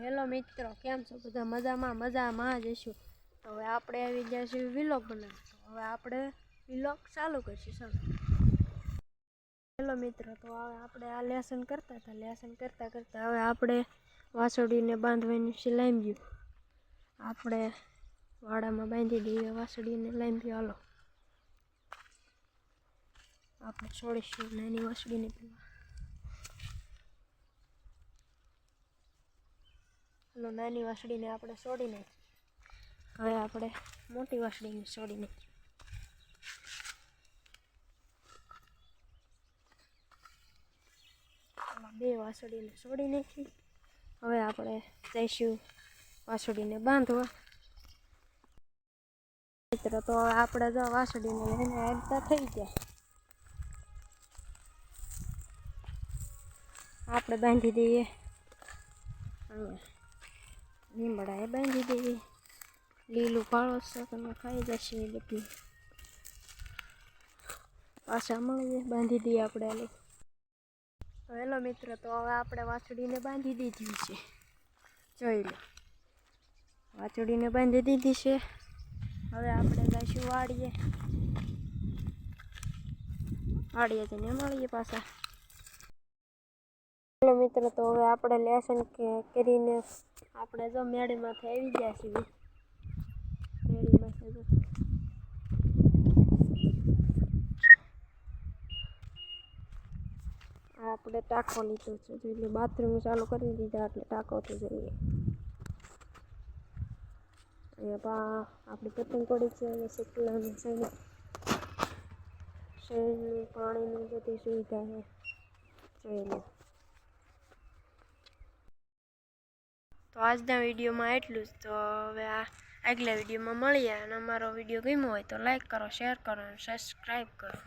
Hello મિત્રો, કેમ છો બધા? મજામાં મજામાં જઈશું હવે આપણે આવી ગયા છીએ વિલોગ બનાવીશું હવે આપણે વિલોગ ચાલુ કરીશું, ચાલો. હેલો મિત્રો, તો હવે આપણે આ લેસન કરતા હતા લેસન કરતાં કરતાં હવે આપણે વાસળીને બાંધવાની છે લાંબ્યું આપણે વાડામાં બાંધી દઈએ, વાસળીને લાંબ્યું હાલો. આપણે છોડીશું નાની વાસળીને પેલા. હાલો નાની વાસળીને આપણે છોડી નાખી હવે આપણે મોટી વાસળીને છોડી નાખી બે વાસળીને છોડી નાખી. હવે આપણે જઈશું વાસળીને બાંધવા. મિત્ર, તો આપણે જો વાસળીને લઈને આવતા થઈ ગયા. આપણે બાંધી દઈએ. અહીંયા લીમડાએ બાંધી દેવી. લીલું ફાળો તમે ખાઈ જશે એ બધી. પાછા મળીએ, બાંધી દઈએ આપણે તો હેલો મિત્ર, તો હવે આપણે વાછડીને બાંધી દીધી છે. જોઈ લો. વાછડીને બાંધી દીધી છે. હવે આપણે જઈશું વાડીએ. વાડીએ જઈને મળીએ પાછા. હેલો મિત્ર, તો હવે આપણે લેસન કરીને આપણે જો મેળીમાંથી આવી ગયા છીએ. મેળીમાંથી આપણે ટાંકો લીધો છે. એટલે બાથરૂમ ચાલુ કરી દીધા, એટલે ટાંકો થઈ જોઈએ અહીંયા આપણી પતંગ પડી છે અને શીતલાની શેની શેરની પાણીની બધી સુવિધા છે. જોઈ લો. તો આજના વિડીયોમાં એટલું જ. તો હવે આ આગલા વિડીયોમાં મળીએ અને અમારો વીડિયો ગમ્યો હોય તો લાઈક કરો શેર કરો અને સબસ્ક્રાઈબ કરો.